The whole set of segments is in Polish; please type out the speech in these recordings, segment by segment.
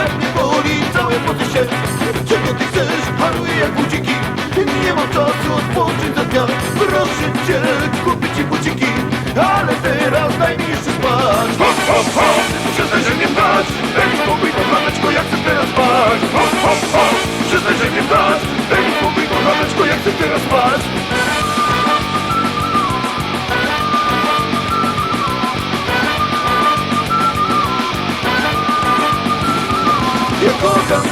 we mnie boli Całe podejście Czego ty chcesz? Haruję jak budziki Nie mam czasu odpocząć do dnia. Proszę cię, kupię ci budziki Ale teraz daj mi jeszcze spać. Hop, hop, hop, przyznaj, że mnie brać Daj mi spokój, kochaneczko, jak chcę teraz spać. Hop, hop, hop, przyznaj, że mnie brać Daj mi spokój, kochaneczko, jak chcę teraz spać.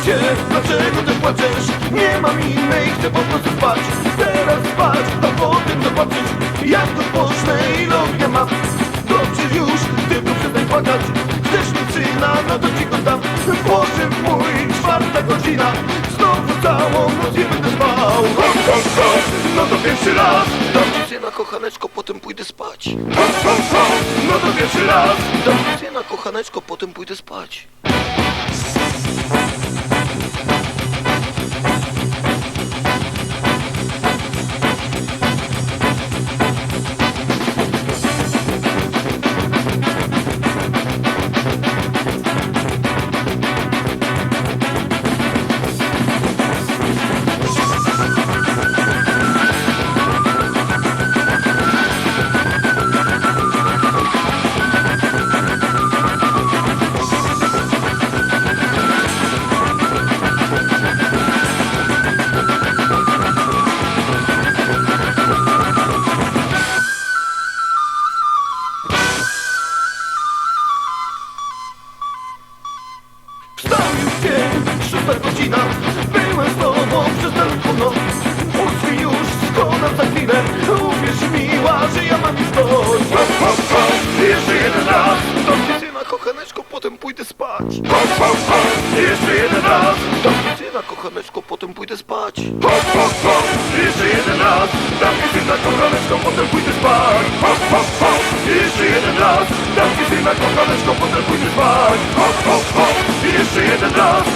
Cię, dlaczego ty płaczesz? Nie mam innej, chcę po prostu spać. Teraz spać, a potem zobaczyć Jak to pocznę i lognia mam Dobrze już, tylko przestań płakać. Chcesz mieć syna, no to ci go dam. Boże mój, czwarta godzina. Znowu całą noc nie będę spał. Hop, hop, hop, no to pierwszy raz. Dam ci syna, kochaneczko, potem pójdę spać. Hop, hop, hop, no to pierwszy raz. Dam ci syna, kochaneczko, potem pójdę spać szósta godzina Byłem z tobą przez tę noc mi już, skonam za chwilę. Uwierz miła, że ja mam już dość. Hop, hop, hop, jeszcze jeden raz. Ci syna, kochaneczko, potem pójdę spać. Hop, hop, hop, jeszcze jeden raz. Ci syna, kochaneczko, potem pójdę spać. Hop, hop, hop, jeszcze jeden raz. Dam syna, kochaneczko, potem pójdę spać. Hop, hop, hop, jeszcze jeden raz. Dam syna, kochaneczko, potem pójdę spać. Hop, hop, hop, jeszcze jeden raz